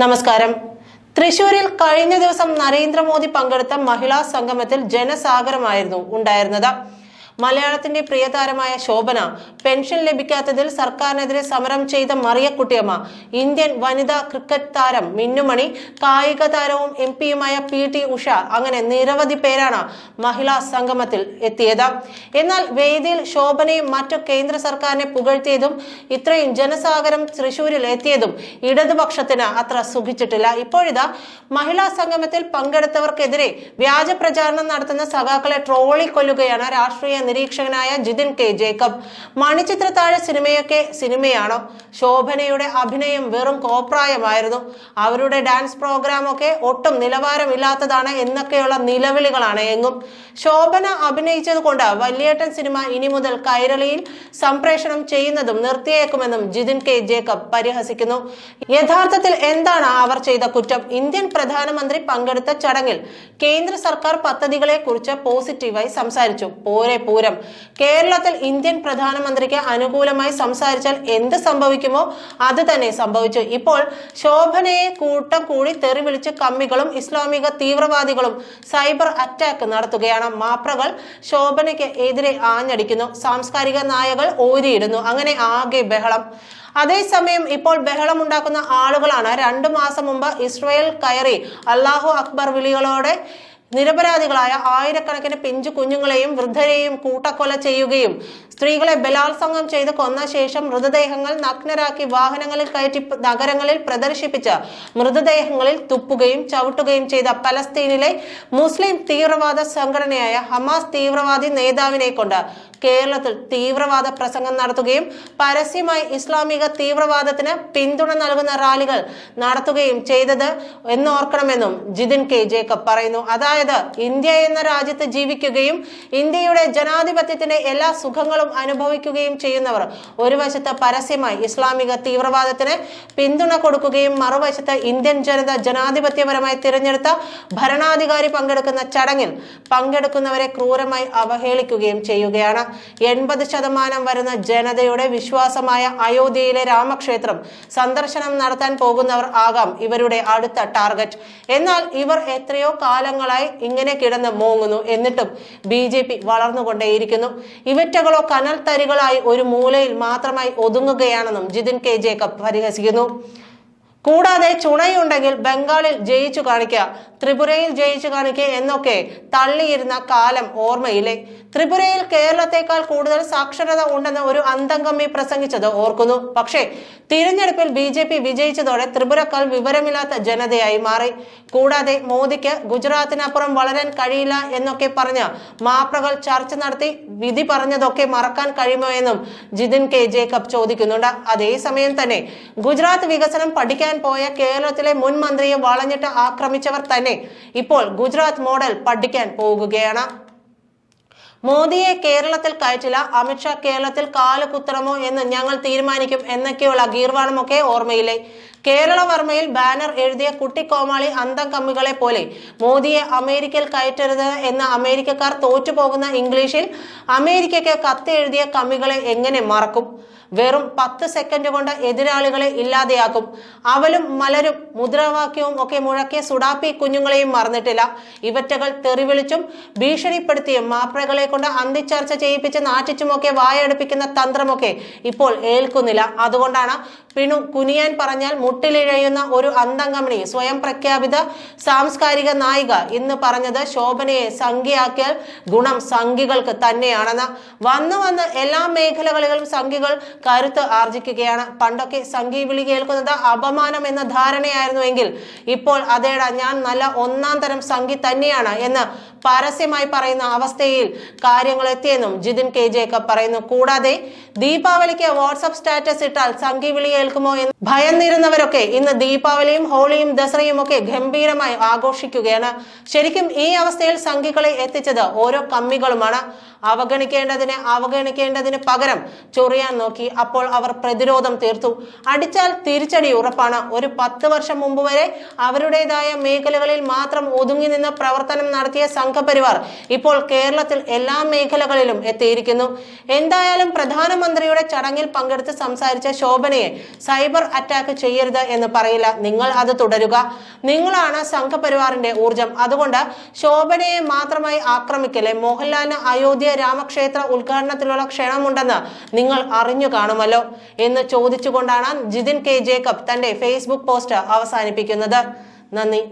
നമസ്കാരം. തൃശൂരിൽ കഴിഞ്ഞ ദിവസം നരേന്ദ്രമോദി പങ്കെടുത്ത മഹിളാ സംഗമത്തിൽ ജനസാഗരമായിരുന്നു ഉണ്ടായിരുന്നത്. മലയാളത്തിന്റെ പ്രിയതാരമായ ശോഭന പെൻഷൻ ലഭിക്കാത്തതിൽ സർക്കാരിനെതിരെ സമരം ചെയ്ത മറിയക്കുട്ടിയമ്മ ഇന്ത്യൻ വനിതാ ക്രിക്കറ്റ് താരം മിന്നുമണി കായിക താരവും എം പിയുമായ പി ടി ഉഷ അങ്ങനെ നിരവധി പേരാണ് മഹിളാ സംഗമത്തിൽ എത്തിയത്. എന്നാൽ വേദിയിൽ ശോഭനയും മറ്റു കേന്ദ്ര സർക്കാരിനെ പുകഴ്ത്തിയതും ഇത്രയും ജനസാഗരം തൃശൂരിൽ എത്തിയതും ഇടതുപക്ഷത്തിന് അത്ര സുഖിച്ചിട്ടില്ല. ഇപ്പോഴിതാ മഹിളാ സംഗമത്തിൽ പങ്കെടുത്തവർക്കെതിരെ വ്യാജ പ്രചാരണം നടത്തുന്ന സഖാക്കളെ ട്രോളി കൊല്ലുകയാണ് രാഷ്ട്രീയ നിരീക്ഷകനായ ജിതിൻ കെ. ജേക്കബ്. മണിച്ചിത്രത്താഴ സിനിമയൊക്കെ സിനിമയാണോ? ശോഭനയുടെ അഭിനയം വെറും കോപ്രായമായിരുന്നു. അവരുടെ ഡാൻസ് പ്രോഗ്രാമൊക്കെ ഒട്ടും നിലവാരമില്ലാത്തതാണ് എന്നൊക്കെയുള്ള നിലവിളികളാണ് എങ്ങും. ശോഭന അഭിനയിച്ചത് കൊണ്ട് വല്യേട്ടൻ സിനിമ ഇനി മുതൽ കൈരളിയിൽ സംപ്രേഷണം ചെയ്യുന്നതും നിർത്തിയേക്കുമെന്നും ജിതിൻ കെ. ജേക്കബ് പരിഹസിക്കുന്നു. യഥാർത്ഥത്തിൽ എന്താണ് അവർ ചെയ്ത കുറ്റം? ഇന്ത്യൻ പ്രധാനമന്ത്രി പങ്കെടുത്ത ചടങ്ങിൽ കേന്ദ്ര സർക്കാർ പദ്ധതികളെ കുറിച്ച് പോസിറ്റീവായി സംസാരിച്ചു. പോരെ പൂരം കേരളത്തിൽ ഇന്ത്യൻ പ്രധാനമന്ത്രിക്ക് അനുകൂലമായി സംസാരിച്ചാൽ എന്ത് സംഭവിക്കുമോ അത് തന്നെ സംഭവിച്ചു. ഇപ്പോൾ ശോഭനയെ കൂട്ടം കൂടി തെറി വിളിച്ച് കമ്മികളും ഇസ്ലാമിക തീവ്രവാദികളും സൈബർ അറ്റാക്ക് നടത്തുകയാണ്. മാപ്രകൾ ശോഭനയ്ക്ക് എതിരെ ആഞ്ഞടിക്കുന്നു. സാംസ്കാരിക നായകൾ ഓരിയിടുന്നു അങ്ങനെ ആകെ ബഹളം. അതേസമയം ഇപ്പോൾ ബഹളമുണ്ടാക്കുന്ന ആളുകളാണ്. രണ്ടു മാസം മുമ്പ് ഇസ്രയേൽ കയറി അള്ളാഹു അക്ബർ വിളികളോടെ നിരപരാധികളായ ആയിരക്കണക്കിന് പിഞ്ചു കുഞ്ഞുങ്ങളെയും വൃദ്ധരെയും കൂട്ടക്കൊല ചെയ്യുകയും സ്ത്രീകളെ ബലാത്സംഗം ചെയ്ത് കൊന്ന ശേഷം മൃതദേഹങ്ങൾ നഗ്നരാക്കി വാഹനങ്ങളിൽ കയറ്റി നഗരങ്ങളിൽ പ്രദർശിപ്പിച്ച് മൃതദേഹങ്ങളിൽ തുപ്പുകയും ചവിട്ടുകയും ചെയ്ത പലസ്തീനിലെ മുസ്ലിം തീവ്രവാദ സംഘടനയായ ഹമാസ് തീവ്രവാദി നേതാവിനെ കൊണ്ട് കേരളത്തിൽ തീവ്രവാദ പ്രസംഗം നടത്തുകയും പരസ്യമായി ഇസ്ലാമിക തീവ്രവാദത്തിന് പിന്തുണ നൽകുന്ന റാലികൾ നടത്തുകയും ചെയ്തത് എന്നോർക്കണമെന്നും ജിതിൻ കെ ജേക്കബ് പറയുന്നു. അതായത് ഇന്ത്യ എന്ന രാജ്യത്ത് ജീവിക്കുകയും ഇന്ത്യയുടെ ജനാധിപത്യത്തിന്റെ എല്ലാ സുഖങ്ങളും അനുഭവിക്കുകയും ചെയ്യുന്നവർ ഒരു വശത്ത് പരസ്യമായി ഇസ്ലാമിക തീവ്രവാദത്തിന് പിന്തുണ കൊടുക്കുകയും മറുവശത്ത് ഇന്ത്യൻ ജനത ജനാധിപത്യപരമായി തിരഞ്ഞെടുത്ത ഭരണാധികാരി പങ്കെടുക്കുന്ന ചടങ്ങിൽ പങ്കെടുക്കുന്നവരെ ക്രൂരമായി അവഹേളിക്കുകയും ചെയ്യുകയാണ്. എൺപത് ശതമാനം വരുന്ന ജനതയുടെ വിശ്വാസമായ അയോധ്യയിലെ രാമക്ഷേത്രം സന്ദർശനം നടത്താൻ പോകുന്നവർ ആകാം ഇവരുടെ അടുത്ത ടാർഗറ്റ്. എന്നാൽ ഇവർ എത്രയോ കാലങ്ങളായി ഇങ്ങനെ കിടന്ന് മൂങ്ങുന്നു. എന്നിട്ടും ബി ജെ പി വളർന്നുകൊണ്ടേയിരിക്കുന്നു. ഇവറ്റകളോ കനൽ തരികളായി ഒരു മൂലയിൽ മാത്രമായി ഒതുങ്ങുകയാണെന്നും ജിതിൻ കെ ജേക്കബ് പരിഹസിക്കുന്നു. കൂടാതെ ചുണയുണ്ടെങ്കിൽ ബംഗാളിൽ ജയിച്ചു കാണിക്കുക ത്രിപുരയിൽ ജയിച്ചു കാണിക്കുക എന്നൊക്കെ തള്ളിയിരുന്ന കാലം ഓർമ്മയില്ലേ? ത്രിപുരയിൽ കേരളത്തെക്കാൾ കൂടുതൽ സാക്ഷരത ഉണ്ടെന്ന് ഒരു അന്തംഗമ്മി പ്രസംഗിച്ചത് ഓർക്കുന്നു. പക്ഷേ തിരഞ്ഞെടുപ്പിൽ ബി ജെ പി വിജയിച്ചതോടെ ത്രിപുരക്കാൾ വിവരമില്ലാത്ത ജനതയായി മാറി. കൂടാതെ മോദിക്ക് ഗുജറാത്തിനപ്പുറം വളരാൻ കഴിയില്ല എന്നൊക്കെ പറഞ്ഞ് മാപ്രകൾ ചർച്ച നടത്തി വിധി പറഞ്ഞതൊക്കെ മറക്കാൻ കഴിയുമോ എന്നും ജിതിൻ കെ ജേക്കബ് ചോദിക്കുന്നുണ്ട്. അതേസമയം തന്നെ ഗുജറാത്ത് വികസനം പഠിക്കാൻ പോയ കേരളത്തിലെ മുൻ മന്ത്രിയെ വളഞ്ഞിട്ട് ആക്രമിച്ചവർ തന്നെ ഇപ്പോൾ ഗുജറാത്ത് മോഡൽ പഠിക്കാൻ പോകുകയാണ്. മോദിയെ കേരളത്തിൽ കയറ്റില്ല അമിത്ഷാ കേരളത്തിൽ കാലുകുത്തണമോ എന്ന് ഞങ്ങൾ തീരുമാനിക്കും എന്നൊക്കെയുള്ള ഗീർവാണമൊക്കെ ഓർമ്മയില്ലേ? കേരള വർമ്മയിൽ ബാനർ എഴുതിയ കുട്ടിക്കോമാളി അന്തം കമ്മികളെ പോലെ മോദിയെ അമേരിക്കയിൽ കയറ്റരുത് എന്ന അമേരിക്കക്കാർ തോറ്റുപോകുന്ന ഇംഗ്ലീഷിൽ അമേരിക്കയ്ക്ക് കത്ത് എഴുതിയ കമ്മികളെ എങ്ങനെ മറക്കും? വെറും പത്ത് സെക്കൻഡ് കൊണ്ട് എതിരാളികളെ ഇല്ലാതെയാക്കും. അവലും മലരും മുദ്രാവാക്യവും ഒക്കെ മുഴക്കിയ സുഡാപ്പി കുഞ്ഞുങ്ങളെയും മറന്നിട്ടില്ല. ഇവറ്റകൾ തെറിവിളിച്ചും ഭീഷണിപ്പെടുത്തിയും മാപ്രകളെ കൊണ്ട് അന്തിച്ചർച്ച ചെയ്യിപ്പിച്ച് നാറ്റിച്ചുമൊക്കെ വായടുപ്പിക്കുന്ന തന്ത്രമൊക്കെ ഇപ്പോൾ ഏൽക്കുന്നില്ല. അതുകൊണ്ടാണ് പിണു കുനിയാൻ പറഞ്ഞാൽ മുട്ടിലിഴയുന്ന ഒരു അന്തംഗമണി സ്വയം പ്രഖ്യാപിത സാംസ്കാരിക നായിക ഇന്ന് പറഞ്ഞത് ശോഭനയെ സംഖ്യയാക്കിയാൽ ഗുണം സംഖ്യകൾക്ക് തന്നെയാണെന്ന്. വന്നു വന്ന് എല്ലാ മേഖലകളിലും സംഖ്യകൾ കരുത്ത് ആർജിക്കുകയാണ്. പണ്ടൊക്കെ സംഖ്യ വിളി കേൾക്കുന്നത് അപമാനം എന്ന ധാരണയായിരുന്നുവെങ്കിൽ ഇപ്പോൾ അതേടാ ഞാൻ നല്ല ഒന്നാം തരം സംഖ്യ തന്നെയാണ് എന്ന് പരസ്യമായി പറയുന്ന അവസ്ഥയിൽ കാര്യങ്ങൾ എത്തിയെന്നും ജിതിൻ കെ ജേക്കബ് പറയുന്നു. കൂടാതെ ദീപാവലിക്ക് വാട്സപ്പ് സ്റ്റാറ്റസ് ഇട്ടാൽ സംഖ്യ വിളി ഏൽക്കുമോ എന്ന് ഭയന്നിരുന്നവരൊക്കെ ഇന്ന് ദീപാവലിയും ഹോളിയും ദസറയും ഒക്കെ ഗംഭീരമായി ആഘോഷിക്കുകയാണ്. ശരിക്കും ഈ അവസ്ഥയിൽ സംഖ്യകളെ എത്തിച്ചത് ഓരോ കമ്മികളുമാണ്. അവഗണിക്കേണ്ടതിനെ അവഗണിക്കേണ്ടതിന് പകരം ചൊറിയാൻ നോക്കി അപ്പോൾ അവർ പ്രതിരോധം തീർത്തു. അടിച്ചാൽ തിരിച്ചടി ഉറപ്പാണ്. ഒരു പത്ത് വർഷം മുമ്പ് വരെ അവരുടേതായ മേഖലകളിൽ മാത്രം ഒതുങ്ങി നിന്ന് പ്രവർത്തനം നടത്തിയ സംഘപരിവാർ ഇപ്പോൾ കേരളത്തിൽ എല്ലാ മേഖലകളിലും എത്തിയിരിക്കുന്നു. എന്തായാലും പ്രധാനമന്ത്രിയുടെ ചടങ്ങിൽ പങ്കെടുത്ത് സംസാരിച്ച ശോഭനയെ സൈബർ അറ്റാക്ക് ചെയ്യരുത് എന്ന് പറയില്ല. നിങ്ങൾ അത് തുടരുക. നിങ്ങളാണ് സംഘപരിവാറിന്റെ ഊർജം അതുകൊണ്ട് ശോഭനയെ മാത്രമായി ആക്രമിക്കല്ലേ മോഹൻലാലിന് അയോധ്യ രാമക്ഷേത്ര ഉദ്ഘാടനത്തിലുള്ള ക്ഷണമുണ്ടെന്ന് നിങ്ങൾ അറിഞ്ഞു കാണുമല്ലോ എന്ന് ചോദിച്ചുകൊണ്ടാണ് ജിതിൻ കെ ജേക്കബ് തന്റെ ഫേസ്ബുക്ക് പോസ്റ്റ് അവസാനിപ്പിക്കുന്നത്. നന്ദി.